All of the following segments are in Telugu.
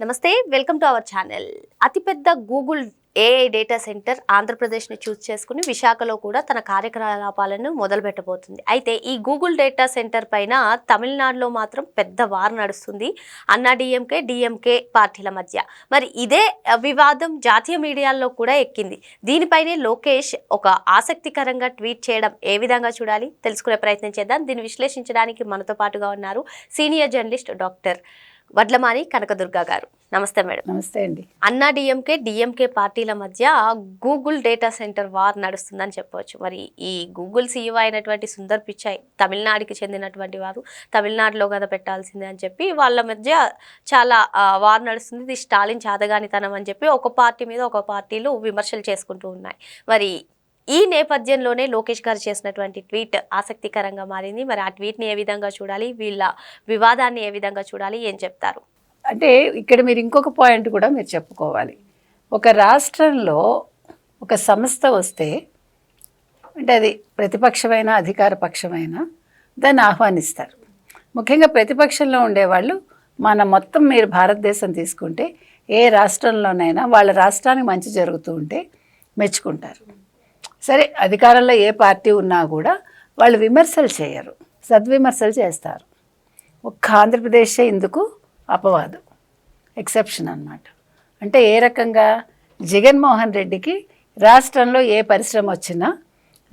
నమస్తే వెల్కమ్ టు అవర్ ఛానల్. అతిపెద్ద గూగుల్ ఏఐ డేటా సెంటర్ ఆంధ్రప్రదేశ్ని చూస్ చేసుకుని విశాఖలో కూడా తన కార్యకలాపాలను మొదలుపెట్టబోతుంది. అయితే ఈ గూగుల్ డేటా సెంటర్ పైన తమిళనాడులో మాత్రం పెద్ద వార్ నడుస్తుంది. అన్నా డిఎంకే డిఎంకే పార్టీల మధ్య. మరి ఇదే వివాదం జాతీయ మీడియాల్లో కూడా ఎక్కింది. దీనిపైనే లోకేష్ ఒక ఆసక్తికరంగా ట్వీట్ చేయడం ఏ విధంగా చూడాలి? తెలుసుకునే ప్రయత్నం చేద్దాం. దీన్ని విశ్లేషించడానికి మనతో పాటుగా ఉన్నారు senior journalist doctor Vadlamani Kanakadurga garu. నమస్తే మేడం. నమస్తే అండి. అన్నా డిఎంకే డిఎంకే పార్టీల మధ్య గూగుల్ డేటా సెంటర్ వార్ నడుస్తుందని చెప్పవచ్చు. మరి ఈ గూగుల్ సీఈఓ అయినటువంటి సుందర్ పిచాయ్ తమిళనాడుకి చెందినటువంటి వారు తమిళనాడులో కదా పెట్టాల్సిందే అని చెప్పి వాళ్ళ మధ్య చాలా వార్ నడుస్తుంది. ఇది స్టాలిన్ చాదగానితనం అని చెప్పి ఒక పార్టీ మీద ఒక పార్టీలు విమర్శలు చేసుకుంటూ ఉన్నాయి. మరి ఈ నేపథ్యంలోనే లోకేష్ గారు చేసినటువంటి ట్వీట్ ఆసక్తికరంగా మారింది. మరి ఆ ట్వీట్ని ఏ విధంగా చూడాలి? వీళ్ళ వివాదాన్ని ఏ విధంగా చూడాలి? ఏం చెప్తారు? అంటే ఇక్కడ మీరు ఇంకొక పాయింట్ కూడా మీరు చెప్పుకోవాలి. ఒక రాష్ట్రంలో ఒక సంస్థ వస్తే అంటే అది ప్రతిపక్షమైన అధికార పక్షమైన దాన్ని ఆహ్వానిస్తారు. ముఖ్యంగా ప్రతిపక్షంలో ఉండేవాళ్ళు మన మొత్తం మీరు భారతదేశం తీసుకుంటే ఏ రాష్ట్రంలోనైనా వాళ్ళ రాష్ట్రానికి మంచి జరుగుతూ ఉంటే మెచ్చుకుంటారు. సరే అధికారంలో ఏ పార్టీ ఉన్నా కూడా వాళ్ళు విమర్శలు చేయరు. సద్విమర్శలు చేస్తారు. ఒక్క ఆంధ్రప్రదేశే ఇందుకు అపవాదు. ఎక్సెప్షన్ అన్నమాట. అంటే ఏ రకంగా జగన్మోహన్ రెడ్డికి రాష్ట్రంలో ఏ పరిశ్రమ వచ్చినా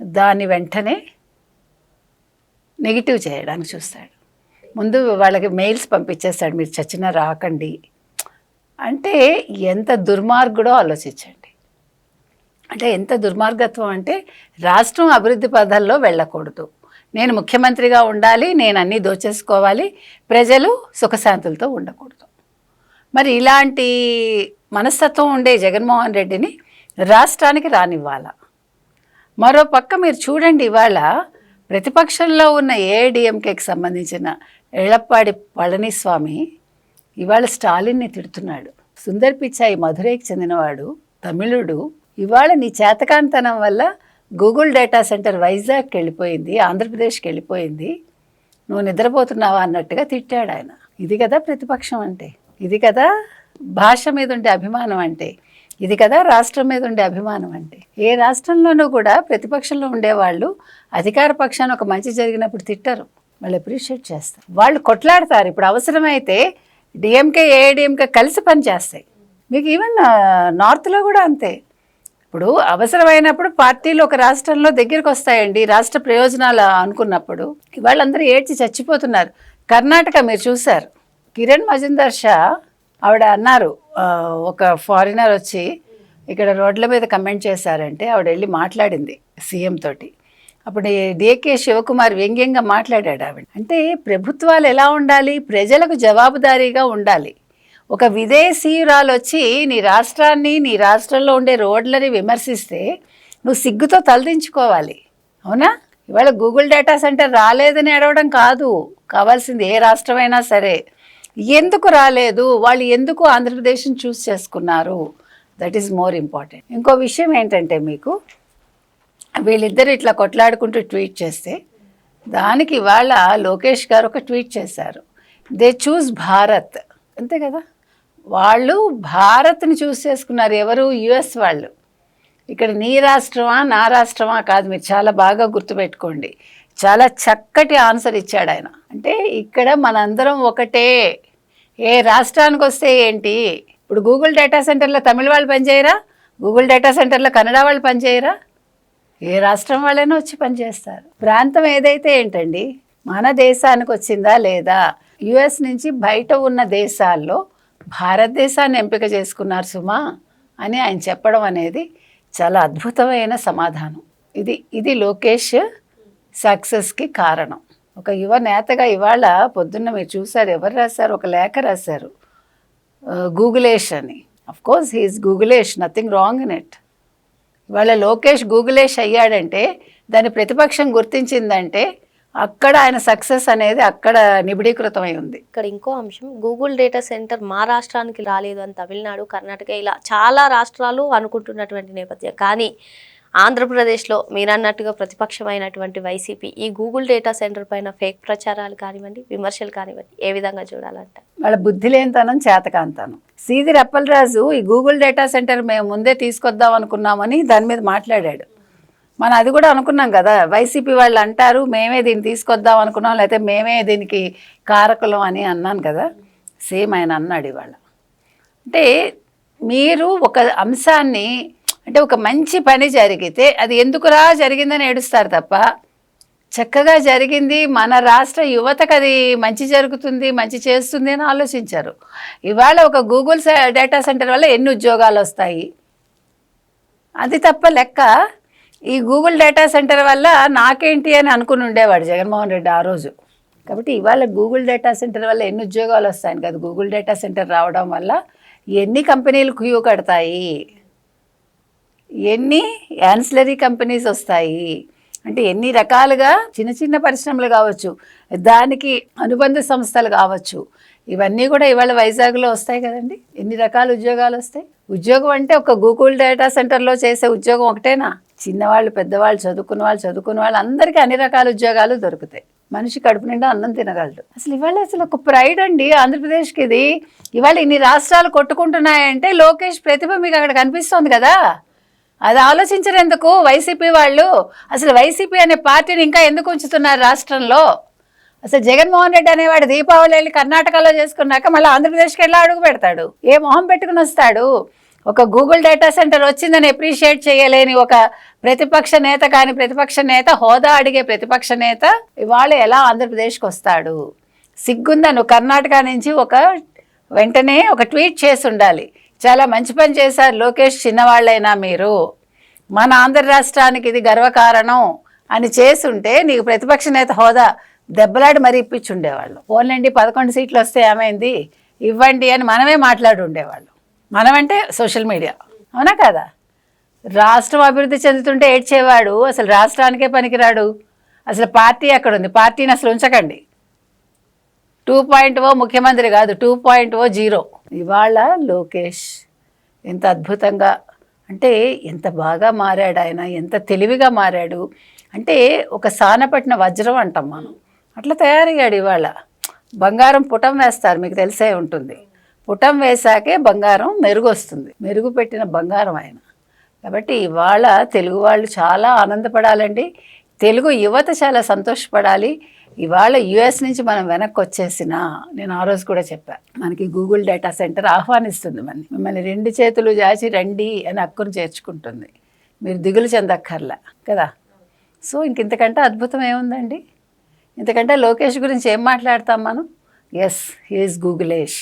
దాని వెంటనే నెగిటివ్ చేయడానికి చూస్తాడు. ముందు వాళ్ళకి మెయిల్స్ పంపించేస్తాడు మీరు చచ్చినా రాకండి. అంటే ఎంత దుర్మార్గుడో ఆలోచించండి. అంటే ఎంత దుర్మార్గత్వం అంటే రాష్ట్రం అభివృద్ధి పదాల్లో వెళ్ళకూడదు. నేను ముఖ్యమంత్రిగా ఉండాలి నేను అన్నీ దోచేసుకోవాలి ప్రజలు సుఖశాంతులతో ఉండకూడదు. మరి ఇలాంటి మనస్తత్వం ఉండే జగన్మోహన్ రెడ్డిని రాష్ట్రానికి రానివ్వాల? మరో పక్క మీరు చూడండి ఇవాళ ప్రతిపక్షంలో ఉన్న ఏఐడిఎంకేకి సంబంధించిన ఎళ్ళప్పాడి పళనిస్వామి ఇవాళ స్టాలిన్ని తిడుతున్నాడు. సుందర్ పిచ్చాయి మధురైకి చెందినవాడు తమిళుడు ఇవాళ నీ చేతకాంతనం వల్ల గూగుల్ డేటా సెంటర్ వైజాగ్కి వెళ్ళిపోయింది ఆంధ్రప్రదేశ్కి వెళ్ళిపోయింది. నువ్వు నిద్రపోతున్నావా అన్నట్టుగా తిట్టాడు ఆయన. ఇది కదా ప్రతిపక్షం అంటే. ఇది కదా భాష మీద ఉండే అభిమానం అంటే. ఇది కదా రాష్ట్రం మీద ఉండే అభిమానం అంటే. ఏ రాష్ట్రంలోనూ కూడా ప్రతిపక్షంలో ఉండేవాళ్ళు అధికార పక్షాన్ని ఒక మంచి జరిగినప్పుడు తిట్టరు. వాళ్ళు అప్రిషియేట్ చేస్తారు. వాళ్ళు కొట్లాడతారు. ఇప్పుడు అవసరమైతే డిఎంకే ఏఐడిఎంకే కలిసి పనిచేస్తాయి మీకు ఈవెన్ నార్త్లో కూడా అంతే. ఇప్పుడు అవసరమైనప్పుడు పార్టీలు ఒక రాష్ట్రంలో దగ్గరికి వస్తాయండి రాష్ట్ర ప్రయోజనాలు అనుకున్నప్పుడు. వాళ్ళందరూ ఏడ్చి చచ్చిపోతున్నారు. కర్ణాటక మీరు చూశారు. కిరణ్ మజుందర్ షా ఆవిడ అన్నారు. ఒక ఫారినర్ వచ్చి ఇక్కడ రోడ్ల మీద కమెంట్ చేశారంటే ఆవిడ వెళ్ళి మాట్లాడింది సీఎం తోటి. అప్పుడు డిఏకే శివకుమార్ వ్యంగ్యంగా మాట్లాడాడు ఆవిడ. అంటే ప్రభుత్వాలు ఎలా ఉండాలి? ప్రజలకు జవాబుదారీగా ఉండాలి. ఒక విదేశీయురాలు వచ్చి నీ రాష్ట్రాన్ని నీ రాష్ట్రంలో ఉండే రోడ్లని విమర్శిస్తే నువ్వు సిగ్గుతో తలదించుకోవాలి. అవునా? ఇవాళ గూగుల్ డేటా సెంటర్ రాలేదని అడవడం కాదు. కావాల్సింది ఏ రాష్ట్రమైనా సరే. ఎందుకు రాలేదు? వాళ్ళు ఎందుకు ఆంధ్రప్రదేశ్ని చూస్ చేసుకున్నారు? దట్ ఈస్ మోర్ ఇంపార్టెంట్ ఇంకో విషయం ఏంటంటే మీకు వీళ్ళిద్దరు ఇట్లా కొట్లాడుకుంటూ ట్వీట్ చేస్తే దానికి ఇవాళ లోకేష్ గారు ఒక ట్వీట్ చేశారు. దే చూస్ భారత్ అంతే కదా? వాళ్ళు భారత్ని చూసేసుకున్నారు చేసుకున్నారు ఎవరు? యుఎస్ వాళ్ళు. ఇక్కడ నీ రాష్ట్రమా నా రాష్ట్రమా కాదు మీరు చాలా బాగా గుర్తుపెట్టుకోండి. చాలా చక్కటి ఆన్సర్ ఇచ్చాడు ఆయన. అంటే ఇక్కడ మనందరం ఒకటే. ఏ రాష్ట్రానికి వస్తే ఏంటి? ఇప్పుడు గూగుల్ డేటా సెంటర్లో తమిళ వాళ్ళు పనిచేయరా? గూగుల్ డేటా సెంటర్లో కన్నడ వాళ్ళు పనిచేయరా? ఏ రాష్ట్రం వాళ్ళైనా వచ్చి పనిచేస్తారు. ప్రాంతం ఏదైతే ఏంటండి? మన దేశానికి వచ్చిందా లేదా? యుఎస్ నుంచి బయట ఉన్న దేశాల్లో భారతదేశాన్ని ఎంపిక చేసుకున్నారు సుమా అని ఆయన చెప్పడం అనేది చాలా అద్భుతమైన సమాధానం. ఇది ఇది లోకేష్ సక్సెస్కి కారణం. ఒక యువ నేతగా ఇవాళ పొద్దున్న మీరు చూసారు ఎవరు రాశారు? ఒక లేఖ రాశారు. గూగులేష్ అని. Of course he's Googlesh nothing wrong in it ఇవాళ లోకేష్ గూగులేష్ అయ్యాడంటే దాని ప్రతిపక్షం గుర్తించిందంటే అక్కడ ఆయన సక్సెస్ అనేది అక్కడ నిబిడీకృతమై ఉంది. ఇక్కడ ఇంకో అంశం గూగుల్ డేటా సెంటర్ మా రాష్ట్రానికి రాలేదు అని తమిళనాడు కర్ణాటక ఇలా చాలా రాష్ట్రాలు అనుకుంటున్నటువంటి నేపథ్యం. కానీ ఆంధ్రప్రదేశ్లో మీరన్నట్టుగా ప్రతిపక్షమైనటువంటి వైసీపీ ఈ గూగుల్ డేటా సెంటర్ పైన ఫేక్ ప్రచారాలు కానివ్వండి విమర్శలు కానివ్వండి ఏ విధంగా చూడాలంట? వాళ్ళ బుద్ధి లేనితనం చేతకాంతనం సీదిరి అప్పలరాజు ఈ గూగుల్ డేటా సెంటర్ మేము ముందే తీసుకొద్దాం అనుకున్నామని దాని మీద మాట్లాడాడు. మనం అది కూడా అనుకున్నాం కదా వైసీపీ వాళ్ళు అంటారు మేమే దీన్ని తీసుకొద్దాం అనుకున్నాం లేకపోతే మేమే దీనికి కారకులం అని అన్నాను కదా. సేమ్ ఆయన అన్నాడు ఇవాళ. అంటే మీరు ఒక అంశాన్ని అంటే ఒక మంచి పని జరిగితే అది ఎందుకురా జరిగిందని ఏడుస్తారు తప్ప చక్కగా జరిగింది మన రాష్ట్ర యువతకు అది మంచి జరుగుతుంది మంచి చేస్తుంది అని ఆలోచించారు. ఇవాళ ఒక గూగుల్ డేటా సెంటర్ వల్ల ఎన్ని ఉద్యోగాలు వస్తాయి? అది తప్ప లెక్క ఈ గూగుల్ డేటా సెంటర్ వల్ల నాకేంటి అని అనుకుని ఉండేవాడు జగన్మోహన్ రెడ్డి ఆ రోజు. కాబట్టి ఇవాళ గూగుల్ డేటా సెంటర్ వల్ల ఎన్ని ఉద్యోగాలు వస్తాయని కదా. గూగుల్ డేటా సెంటర్ రావడం వల్ల ఎన్ని కంపెనీలు క్యూ కడతాయి? ఎన్ని యాన్సిలరీ కంపెనీస్ వస్తాయి? అంటే ఎన్ని రకాలుగా చిన్న చిన్న పరిశ్రమలు కావచ్చు దానికి అనుబంధ సంస్థలు కావచ్చు ఇవన్నీ కూడా ఇవాళ వైజాగ్లో వస్తాయి కదండి. ఎన్ని రకాల ఉద్యోగాలు వస్తాయి? ఉద్యోగం అంటే ఒక గూగుల్ డేటా సెంటర్లో చేసే ఉద్యోగం ఒకటేనా? చిన్నవాళ్ళు పెద్దవాళ్ళు చదువుకున్న వాళ్ళు చదువుకున్న వాళ్ళు అందరికీ అన్ని రకాల ఉద్యోగాలు దొరుకుతాయి. మనిషి కడుపు నిండా అన్నం తినగలడు. అసలు ఇవాళ అసలు ఒక ప్రైడ్ అండి ఆంధ్రప్రదేశ్కి ఇది. ఇవాళ ఇన్ని రాష్ట్రాలు కొట్టుకుంటున్నాయంటే లోకేష్ ప్రతిభ మీకు అక్కడ కనిపిస్తోంది కదా. అది ఆలోచించరు ఎందుకు వైసీపీ వాళ్ళు? అసలు వైసీపీ అనే పార్టీని ఇంకా ఎందుకు ఉంచుతున్నారు రాష్ట్రంలో? అసలు జగన్మోహన్ రెడ్డి అనేవాడు దీపావళి వెళ్ళి కర్ణాటకలో చేసుకున్నాక మళ్ళీ ఆంధ్రప్రదేశ్కి వెళ్ళి అడుగు పెడతాడు? ఏ మొహం పెట్టుకుని వస్తాడు? ఒక గూగుల్ డేటా సెంటర్ వచ్చిందని అప్రిషియేట్ చేయలేని ఒక ప్రతిపక్ష నేత కానీ ప్రతిపక్ష నేత హోదా అడిగే ప్రతిపక్ష నేత ఇవాళ ఎలా ఆంధ్రప్రదేశ్కి వస్తాడు? సిగ్గుందా నువ్వు కర్ణాటక నుంచి ఒక వెంటనే ఒక ట్వీట్ చేసి ఉండాలి. చాలా మంచి పని చేశారు లోకేష్ చిన్నవాళ్ళైనా మీరు. మన ఆంధ్ర రాష్ట్రానికి ఇది గర్వకారణం అని చేసుంటే నీకు ప్రతిపక్ష నేత హోదా దెబ్బలాడి మరీ ఇప్పించి ఉండేవాళ్ళు. ఓన్లండి పదకొండు సీట్లు వస్తే ఏమైంది? ఇవ్వండి అని మనమే మాట్లాడి ఉండేవాళ్ళు. మనమంటే సోషల్ మీడియా. అవునా కదా? రాష్ట్రం అభివృద్ధి చెందుతుంటే ఏడ్చేవాడు అసలు రాష్ట్రానికే పనికిరాడు. అసలు పార్టీ అక్కడ ఉంది పార్టీని అసలు ఉంచకండి. టూ పాయింట్ ఓ ముఖ్యమంత్రి కాదు టూ పాయింట్ ఓ జీరో. ఇవాళ లోకేష్ ఎంత అద్భుతంగా అంటే ఎంత బాగా మారాడు ఆయన ఎంత తెలివిగా మారాడు. అంటే ఒక సానపట్టిన వజ్రం అంటాం మనం. అట్లా తయారయ్యాడు ఇవాళ. బంగారం పుటం వేస్తారు మీకు తెలిసే ఉంటుంది. పుటం వేశాకే బంగారం మెరుగు వస్తుంది మెరుగు పెట్టిన బంగారం ఆయన. కాబట్టి ఇవాళ తెలుగు వాళ్ళు చాలా ఆనందపడాలండి. తెలుగు యువత చాలా సంతోషపడాలి. ఇవాళ యుఎస్ నుంచి మనం వెనక్కి వచ్చేసిన నేను ఆ రోజు కూడా చెప్పాను మనకి గూగుల్ డేటా సెంటర్ ఆహ్వానిస్తుంది మన మిమ్మల్ని రెండు చేతులు జాచి రండి అని అక్కును చేర్చుకుంటుంది. మీరు దిగులు చెందక్కర్లా కదా? సో ఇంక ఇంతకంటే అద్భుతం ఏముందండి? ఇంతకంటే లోకేష్ గురించి ఏం మాట్లాడతాం మనం? Yes he's Googlesh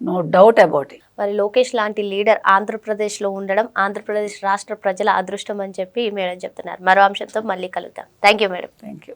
no doubt about it మరి లోకేష్ లాంటి లీడర్ ఆంధ్రప్రదేశ్లో ఉండడం ఆంధ్రప్రదేశ్ రాష్ట్ర ప్రజల అదృష్టం అని చెప్పి మేడం చెప్తున్నారు. మరో అంశంతో మళ్ళీ కలుద్దాం. Thank you madam thank you